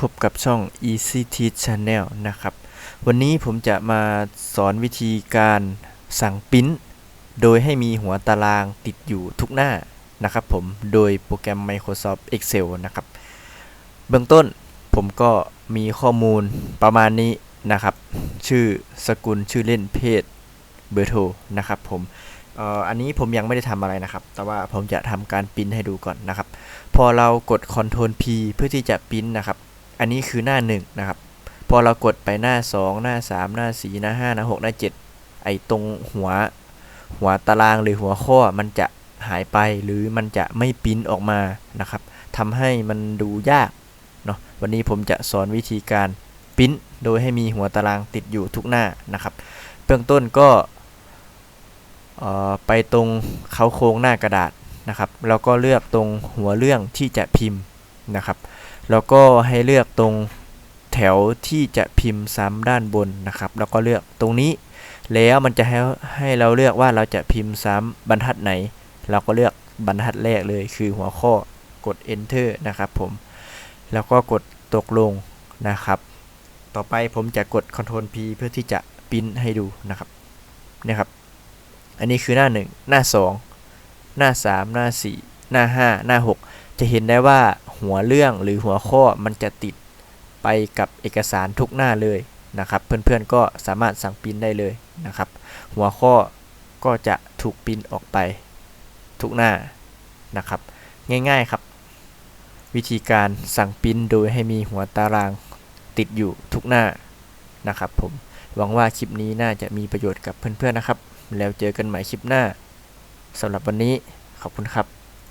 พบกับช่อง Easy Teach Channel นะครับ วันนี้ผมจะมาสอนวิธีการสั่งปิ้นโดยให้มีหัวตารางติดอยู่ทุกหน้านะครับผม โดยโปรแกรม Microsoft Excel นะครับ เบื้องต้นผมก็มีข้อมูลประมาณนี้นะครับ ชื่อสกุลชื่อเล่นเพศเบอร์โทรนะครับผมอันนี้ผมยังไม่ได้ทำอะไรนะครับ แต่ว่าผมจะทำการปิ้นให้ดูก่อนนะครับ พอเรากด Ctrl P เพื่อที่จะปิ้นนะครับ อันนี้คือหน้า1นะครับ พอเรากดไปหน้า 2 หน้า 3 หน้า 4 หน้า 5 หน้า 6 หน้า 7 ไอตรงหัวหัวตารางหรือหัวข้อมันจะหายไปหรือมันจะไม่ปิ้นออกมานะครับทำให้มันดูยากเนาะวันนี้ผมจะสอนวิธีการปิ้นโดยให้มีหัวตารางติดอยู่ทุกหน้านะครับ เบื้องต้นก็ไปตรงเขาโครงหน้ากระดาษนะครับ แล้วก็เลือกตรงหัวเรื่องที่จะพิมพ์ นะครับแล้วก็ให้เลือกตรงแถวที่จะพิมพ์ซ้ำด้านบนนะครับ แล้วก็เลือกตรงนี้ แล้วมันจะให้ให้เราเลือกว่าเราจะพิมพ์ซ้ำบรรทัดไหน เราก็เลือกบรรทัดแรกเลยคือหัวข้อกด enter นะครับผมแล้วก็กดตกลงนะครับ ต่อไปผมจะกด Ctrl P เพื่อที่จะปริ้นให้ดูนะครับเนี่ยครับ อันนี้คือหน้า 1 หน้า 2 หน้า 3 หน้า 4 หน้า 5 หน้า 6 จะเห็นได้ว่า หัวเรื่องหรือหัวข้อมันจะติดไปกับเอกสารทุกหน้าเลยนะครับ เพื่อนๆก็สามารถสั่งปริ้นได้เลยนะครับ หัวข้อก็จะถูกปริ้นออกไปทุกหน้านะครับ ง่ายๆครับ วิธีการสั่งปริ้นโดยให้มีหัวตารางติดอยู่ทุกหน้านะครับ ผมหวังว่าคลิปนี้น่าจะมีประโยชน์กับเพื่อนๆนะครับ แล้วเจอกันใหม่คลิปหน้าสำหรับวันนี้ขอบคุณครับ